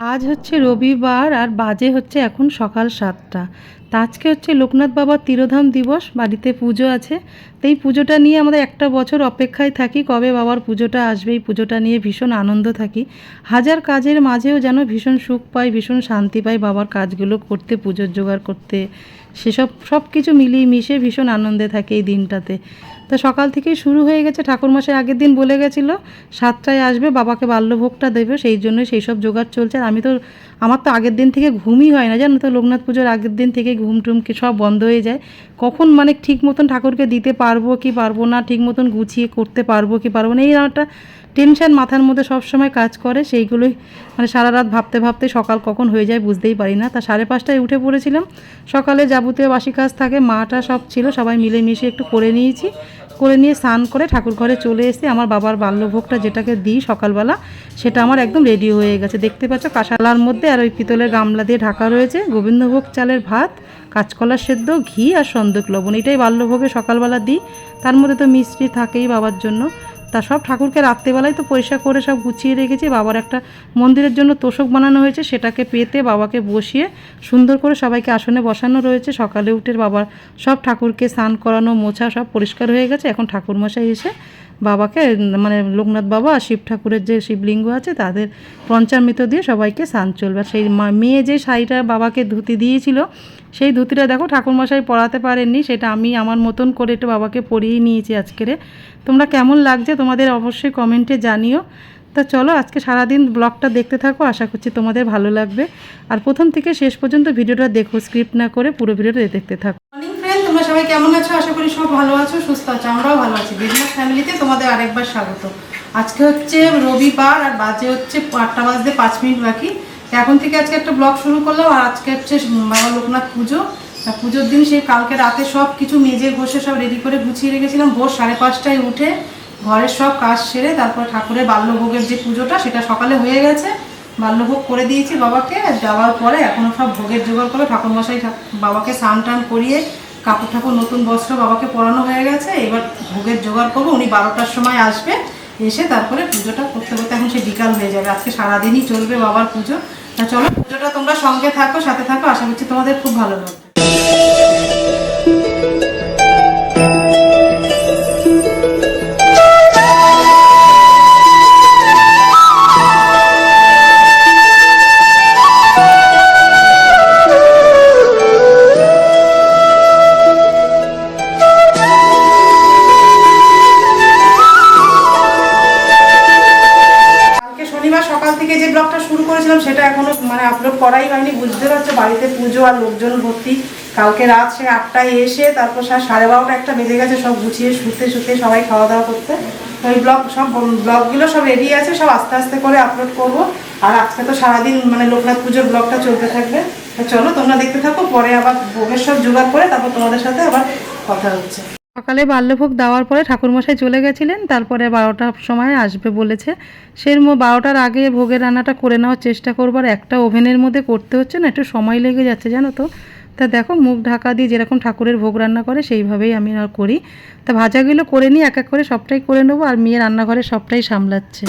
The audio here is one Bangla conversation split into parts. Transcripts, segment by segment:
আজ হচ্ছে রবিবার আর বাজে হচ্ছে এখন সকাল সাতটা। তা আজকে হচ্ছে লোকনাথ বাবার তিরোধাম দিবস, বাড়িতে পুজো আছে। তো এই পুজোটা নিয়ে আমাদের একটা বছর অপেক্ষায় থাকি, কবে বাবার পুজোটা আসবে, এই পুজোটা নিয়ে ভীষণ আনন্দ থাকি। হাজার কাজের মাঝেও যেন ভীষণ সুখ পাই, ভীষণ শান্তি পাই বাবার কাজগুলো করতে, পুজোর জোগাড় করতে। সেসব সব কিছু মিলিয়ে মিশে ভীষণ আনন্দে থাকে এই দিনটাতে। তো সকাল থেকেই শুরু হয়ে গেছে। ঠাকুরমশাই আগের দিন বলে গেছিল, সাতটায় আসবে, বাবাকে বাল্যভোগটা দেবে, সেই জন্য সেই সব জোগাড় চলছে। আর আমি তো, আমার তো আগের দিন থেকে ঘুমই হয় না, জানো তো? লোকনাথ পুজোর আগের দিন থেকে ঘুম টুমকে সব বন্ধ হয়ে যায়। কখন মানে ঠিক মতন ঠাকুরকে দিতে পারব কি পারব না, ঠিক মতন গুছিয়ে করতে পারব কি পারব না, এই একটা টেনশন মাথার মধ্যে সব সময় কাজ করে, সেইগুলোই মানে সারা রাত ভাবতে ভাবতে সকাল কখন হয়ে যায় বুঝতেই পারি না। তা সাড়ে পাঁচটায় উঠে পড়েছিলাম। সকালে যাবতীয় বাসি কাজ থাকে, মাটা সব ছিল, সবাই মিলেমিশে একটু করে নিয়েছি। করে নিয়ে স্নান করে ঠাকুর ঘরে চলে এসে আমার বাবার বাল্যভোগটা যেটাকে দিই সকালবেলা, সেটা আমার একদম রেডি হয়ে গেছে। দেখতে পাচ্ছ কাঁসালার মধ্যে আর ওই পিতলের গামলা দিয়ে ঢাকা রয়েছে। গোবিন্দভোগ চালের ভাত কাঁচকলা সেদ্ধ, ঘি আর সন্দক লবণ, এটাই বাল্যভোগে সকালবেলা দিই। তার মধ্যে তো মিষ্টি থাকেই বাবার জন্য। তা সব ঠাকুরকে রাত্রেবেলায় তো পরিষ্কার করে সব গুছিয়ে রেখেছি। বাবার একটা মন্দিরের জন্য তোষক বানানো হয়েছে, সেটাকে পেতে বাবাকে বসিয়ে সুন্দর করে সবাইকে আসনে বসানো রয়েছে। সকালে উঠে বাবার সব ঠাকুরকে স্নান করানো, মোছা সব পরিষ্কার হয়ে গেছে। এখন ঠাকুরমশাই এসে বাবাকে মানে লোকনাথ বাবা আর শিব ঠাকুরের যে শিবলিঙ্গ আছে, তাদের পঞ্চামৃত দিয়ে সবাইকে স্নান চলবে। সেই মেয়ে যে শাড়িটা বাবাকে ধুতি দিয়েছিল, সেই ধুতিটা দেখো ঠাকুরমশাই পরাতে পারেননি, সেটা আমি আমার মতন করে একটু বাবাকে পরিয়ে নিয়েছি আজকেরে। তোমরা কেমন লাগছে তোমাদের অবশ্যই কমেন্টে জানিও। তা চলো আজকে সারাদিন ব্লগটা দেখতে থাকো, আশা করছি তোমাদের ভালো লাগবে। আর প্রথম থেকে শেষ পর্যন্ত ভিডিওটা দেখো, স্ক্রিপ্ট না করে পুরো ভিডিওটা দেখতে থাকো। তোমরা সবাই কেমন আছো? আশা করি সব ভালো আছো, সুস্থ আছো, আমরাও ভালো আছি। বিজনেস ফ্যামিলিতে তোমাদের আরেকবার স্বাগত। আজকে হচ্ছে রবিবার আর বাজে হচ্ছে আটটা বাজতে পাঁচ মিনিট বাকি। এখন থেকে আজকে একটা ব্লগ শুরু করলাম আর আজকে হচ্ছে বাবা লোকনাথ পুজো। পুজোর দিন সেই কালকে রাতে সব কিছু মেজে ঘষে সব রেডি করে গুছিয়ে রেখেছিলাম। ভোর সাড়ে পাঁচটায় উঠে ঘরের সব কাজ সেরে তারপর ঠাকুরের বাল্যভোগের যে পুজোটা, সেটা সকালে হয়ে গেছে। বাল্যভোগ করে দিয়েছি বাবাকে। যাওয়ার পরে এখনও সব ভোগের জোগাড় করে ঠাকুরমশাই বাবাকে স্নান টান করিয়ে কাপড় ঠাকুর নতুন বস্ত্র বাবাকে পরানো হয়ে গেছে। এবার ভোগের জোগাড় করব। উনি বারোটার সময় আসবে। এসে তারপরে পুজোটা করতে করতে এখন সে বিকাল হয়ে যাবে। আজকে সারাদিনই চলবে বাবার পুজো। তা চলো, পুজোটা তোমরা সঙ্গে থাকো, সাথে থাকো। আশা করছি তোমাদের খুব ভালো লাগবে। করাই হয়নি, বুঝতে পারছ? বাড়িতে পুজো আর লোকজন ভর্তি। কালকে রাত সে আটটায় এসে তারপর সাড়ে বারোটা একটা বেজে গেছে, সব গুছিয়ে শুতে শুতে সবাই খাওয়া দাওয়া করতে। এই ব্লগ, সব ব্লগগুলো সব রেডি আছে, সব আস্তে আস্তে করে আপলোড করব। আর আজকে তো সারাদিন মানে লোকনাথ পুজোর ব্লগটা চলতে থাকবে। চলো, তোমরা দেখতে থাকো, পরে আবার ভোগের সব জোগাড় করে তারপর তোমাদের সাথে আবার কথা হচ্ছে। সকালে বাল্যভোগ দেওয়ার পরে ঠাকুরমশাই চলে গেছিলেন, তারপরে বারোটার সময় আসবে বলেছে। মো- বারোটার আগে ভোগের রান্নাটা করে নেওয়ার চেষ্টা করব, আর একটা ওভেনের মধ্যে করতে হচ্ছে না, একটু সময় লেগে যাচ্ছে, জানো তো। তা দেখো, মুখ ঢাকা দিয়ে যেরকম ঠাকুরের ভোগ রান্না করে, সেইভাবেই আমি আর করি। তা ভাজাগুলো করে নিই এক এক করে সবটাই করে নেব, আর মেয়ে রান্নাঘরে সবটাই সামলাচ্ছে।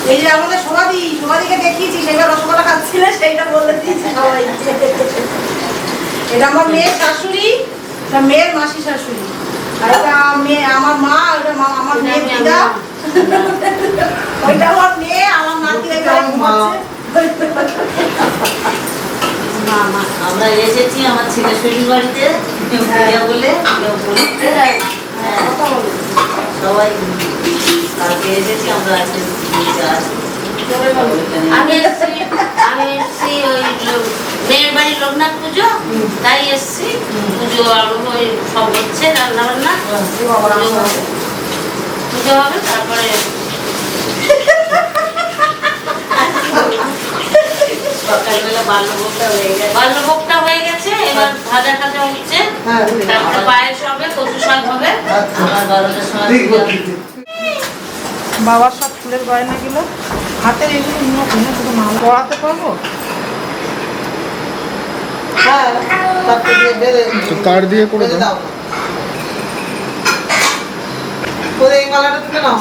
এটা আমার মেয়ের শাশুড়ি মেয়ের মাসি শাশুড়ি। আর এটা মেয়ে আমার মা ওটা মা আমার মেয়ের দিদা ওইটা আমার মেয়ে আমার নাতি ওই ঘরে ঘুমাচ্ছে। আমরা এসেছি আমার ছেলে শ্বশুর বাড়িতে বলে হ্যাঁ সবাই কালকে এসেছি আমরা আজকে। আমি এসেছি আমি এসেছি ওই মেয়ের বাড়ি লোকনাথ পুজো তাই এসেছি। পুজো আর ওই সব হচ্ছে রান্না বান্না পুজো হবে। তারপরে সকালবেলা বাল্যভোগটা হয়ে গেছে। বাল্যভোগটা হয়ে গেছে এবার ভাজা টাজা হচ্ছে। তারপরে পায়েস হবে কচু শাক হবে। আবার বারোটার সময় হবে। বাবার সব ফুলের গয়নাগুলো হাতের এগুলো নিয়ে কোনো শুধু মাল পড়াতে পারব? হ্যাঁ, তার দিয়ে করে দাও। করে এই গলাটা তুলে নাও।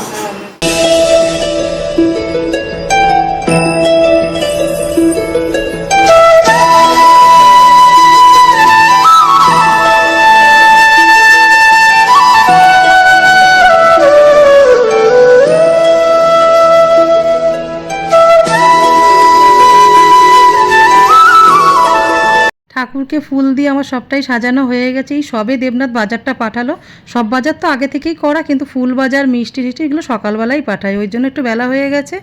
ঠাকুরকে ফুল দিয়ে আমার সবটাই সাজানো হয়ে গেছে। এই সবে দেবনাথ বাজারটা পাঠালো। সব বাজার তো আগে থেকেই করা, কিন্তু ফুল বাজার, মিষ্টি টিষ্টি এগুলো সকালবেলাই পাঠায় ওই জন্য একটু বেলা হয়ে গেছে।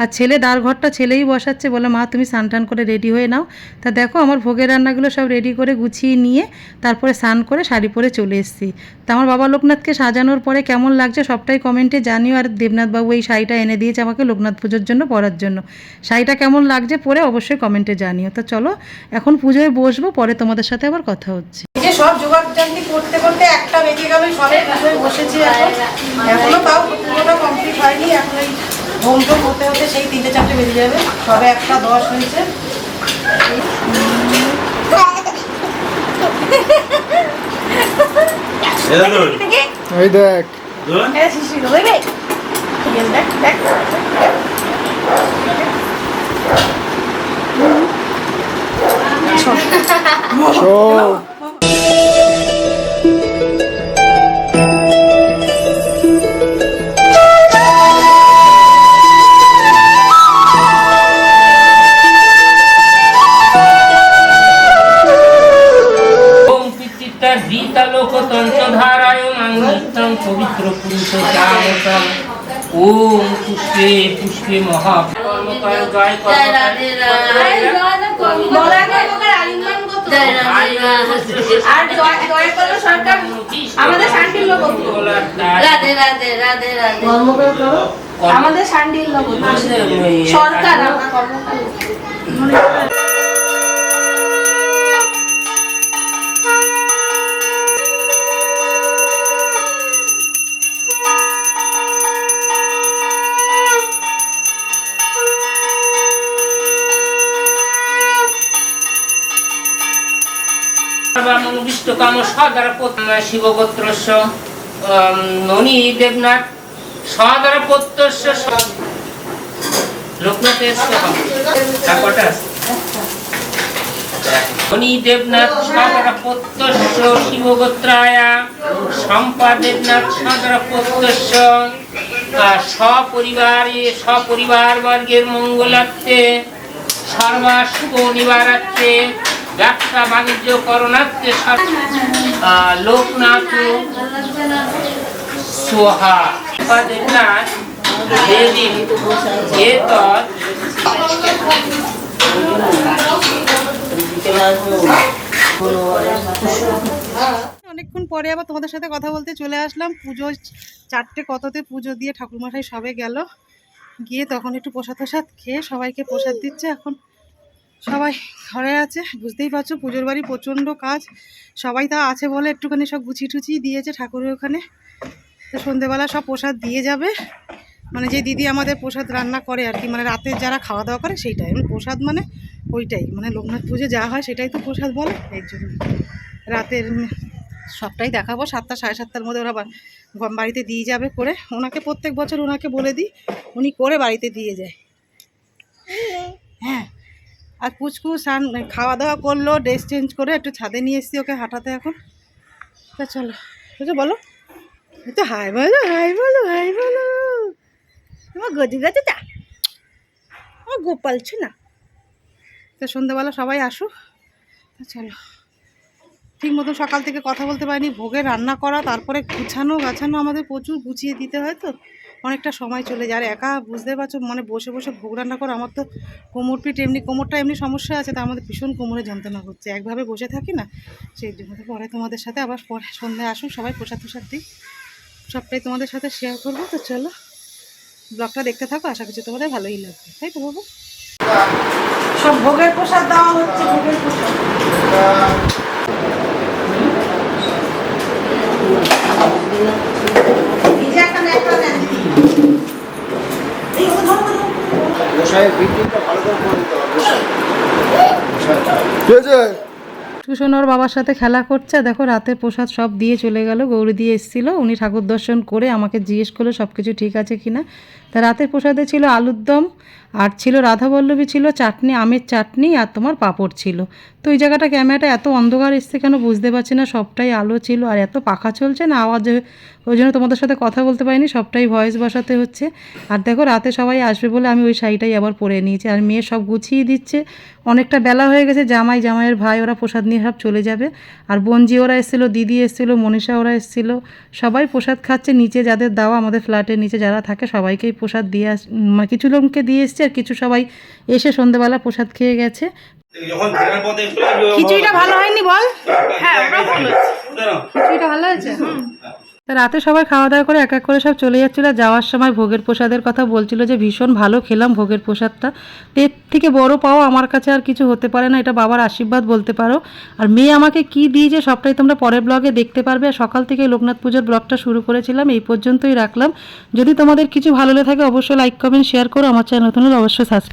আর ছেলে দাঁড় ঘরটা ছেলেই বসাচ্ছে বলে, মা, তুমি স্নান টান করে রেডি হয়ে নাও। তা দেখো, আমার ভোগের রান্নাগুলো সব রেডি করে গুছিয়ে নিয়ে তারপরে স্নান করে শাড়ি পরে চলে এসেছি। তা আমার বাবা লোকনাথকে সাজানোর পরে কেমন লাগছে সবটাই কমেন্টে জানিও। আর দেবনাথবাবু এই শাড়িটা এনে দিয়েছে আমাকে লোকনাথ পুজোর জন্য পরার জন্য। শাড়িটা কেমন লাগছে পরে অবশ্যই কমেন্টে জানিও। তা চলো, এখন পুজোয় বসবো পরে তোমাদের সাথে আবার কথা হচ্ছে। এই যে সব জোগাড় জানতি করতে করতে একটা বেজে গেল সবে বসেছি এখন। এখনও তাও পুরোটা কমপ্লিট হয়নি এখন এই হোম টোম হতে হতে সেই তিনটে চারটে বেজে যাবে। সবে একটা দশ হয়েছে। এই দেখ। সব ওম মাঙ্গিত্যং পবিত্র পুরুষ ওম পুষ্পে পুষ্পে মহা জয় জয় রাধে আর সরকার আমাদের শান্তির রাধে রাধে রাধে রাধে। আমাদের লোক সরকার আমরা কর্মকার দেবনাথ সপরিবারে সপরিবার বর্গের মঙ্গলার্থে সর্বা শুভ নিবারার্থে ব্যবসা বাণিজ্য করণার্থে লোকনাথ সোহা। যেদিন অনেকক্ষণ পরে আবার তোমাদের সাথে কথা বলতে চলে আসলাম। পুজো চারটে কততে পুজো দিয়ে ঠাকুরমশাই সবে গেল। গিয়ে তখন একটু প্রসাদ প্রসাদ খেয়ে সবাইকে প্রসাদ দিচ্ছে এখন। সবাই ঘরে আছে, বুঝতেই পারছ, পুজোর বাড়ি প্রচণ্ড কাজ। সবাই তা আছে বলে একটুখানি সব গুছিয়ে টুচিয়ে দিয়েছে ঠাকুরের ওখানে। তো সন্ধেবেলা সব প্রসাদ দিয়ে যাবে। মানে যে দিদি আমাদের প্রসাদ রান্না করে আর কি মানে রাতের যারা খাওয়া দাওয়া করে সেইটাই। মানে প্রসাদ মানে ওইটাই মানে লোকনাথ পুজো যা হয় সেটাই তো প্রসাদ বলে এই জন্য। রাতের সবটাই দেখাবো, সাতটা, সাড়ে সাতটার মধ্যে ওরা বাড়িতে দিয়ে যাবে করে। ওনাকে প্রত্যেক বছর ওনাকে বলে দিই, উনি করে বাড়িতে দিয়ে যায়। হ্যাঁ। আর পুচকু স্নান খাওয়া দাওয়া করল ড্রেস চেঞ্জ করে একটু ছাদে নিয়ে এসছি ওকে হাঁটাতে এখন। তা চলো বুঝো বলো? এই তো হাই বলো হাই বলো হাই বলো। তোমার গজি গেছে তা? আমার গোপাল না তো সন্ধ্যেবেলা সবাই আসুক তা চলো। ঠিক মতো সকাল থেকে কথা বলতে পারিনি, ভোগে রান্না করা, তারপরে গুছানো গাছানো আমাদের প্রচুর গুছিয়ে দিতে হয় তো। অনেকটা সময় চলে যায়। আর একা বুঝতে পারছ মানে বসে বসে ভোগ রান্না করা, আমার তো কোমর পিঠ এমনি, কোমরটা এমনি সমস্যা আছে তার মধ্যে ভীষণ কোমরে যন্ত্রণা করছে একভাবে বসে থাকি না, সেই জন্য পরে তোমাদের সাথে আবার পরে সন্ধ্যায় আসুন, সবাই প্রসাদ প্রসাদ দিই সবটাই তোমাদের সাথে শেয়ার করব, তো চলো। ব্লগটা দেখতে থাকো, আশা করছি তোমাদের ভালোই লাগবে। তাই তো বাবু? সব ভোগের প্রসাদ দেওয়া হচ্ছে, ভোগের প্রসাদ এই যে একটা একটা নেন দিদি এই ও ধরো ধরো গোসাইয়ের বিল্ডিংটা ভালো করে করে দিতে হবে গোসাই গোসাই। কি হয়েছে টুসন ওর বাবার সাথে খেলা করছে, দেখো রাতে প্রসাদ সব দিয়ে চলে গেল, গৌরী দিয়ে এসেছিল, উনি ঠাকুর দর্শন করে আমাকে জিজ্ঞেস করল সব কিছু ঠিক আছে কি না? তা রাতের প্রসাদে ছিল আলুর দম, আর ছিল রাধাবল্লভী ছিল চাটনি, আমের চাটনি আর তোমার পাঁপড় ছিল। তো ওই জায়গাটা, ক্যামেরাটা এত অন্ধকার এসছে কেন বুঝতে পারছি না, সবটাই আলো ছিল আর এত পাখা চলছে না, আওয়াজে ওই জন্য তোমাদের সাথে কথা বলতে পারিনি, সবটাই ভয়েস বসাতে হচ্ছে। আর দেখো রাতে সবাই আসবে বলে আমি ওই শাড়িটাই আবার পরে নিয়েছি, আর মেয়ে সব গুছিয়ে দিচ্ছে অনেকটা বেলা হয়ে গেছে জামাই জামাইয়ের ভাই ওরা প্রসাদ নিয়ে সব চলে যাবে। আর বঞ্জি ওরা এসেছিল দিদি এসেছিল মনীষা ওরা এসেছিল। সবাই প্রসাদ খাচ্ছে নিচে যাদের দাওয়া আমাদের ফ্ল্যাটের নিচে যারা থাকে সবাইকেই প্রসাদ দিয়ে আস মানে কিছু লোককে দিয়ে এসছে আর কিছু সবাই এসে সন্ধেবেলা প্রসাদ খেয়ে গেছে। যখন ফেরার পথে ছিল খিচুড়িটা ভালো হয়নি বল? হ্যাঁ ওটা ভালো খিচুড়িটা ভালো হয়েছে? তা রাতে সবাই খাওয়া দাওয়া করে এক এক করে সব চলে যাচ্ছিল। যাওয়ার সময় ভোগের প্রসাদের কথা বলছিল যে, ভীষণ ভালো খেলাম ভোগের প্রসাদটা। এর থেকে বড় পাওয়া আমার কাছে আর কিছু হতে পারে না, এটা বাবার আশীর্বাদ বলতে পারো। আর মেয়ে আমাকে কি দিয়েছে সবটাই তোমরা পরের ব্লগে দেখতে পারবে। আর সকাল থেকে লোকনাথ পুজোর ব্লগটা শুরু করেছিলাম, এই পর্যন্তই রাখলাম। যদি তোমাদের কিছু ভালো লেগে থাকে, অবশ্যই লাইক কমেন্ট শেয়ার করো। আমার চ্যানেল নতুন অবশ্যই সাবস্ক্রাইব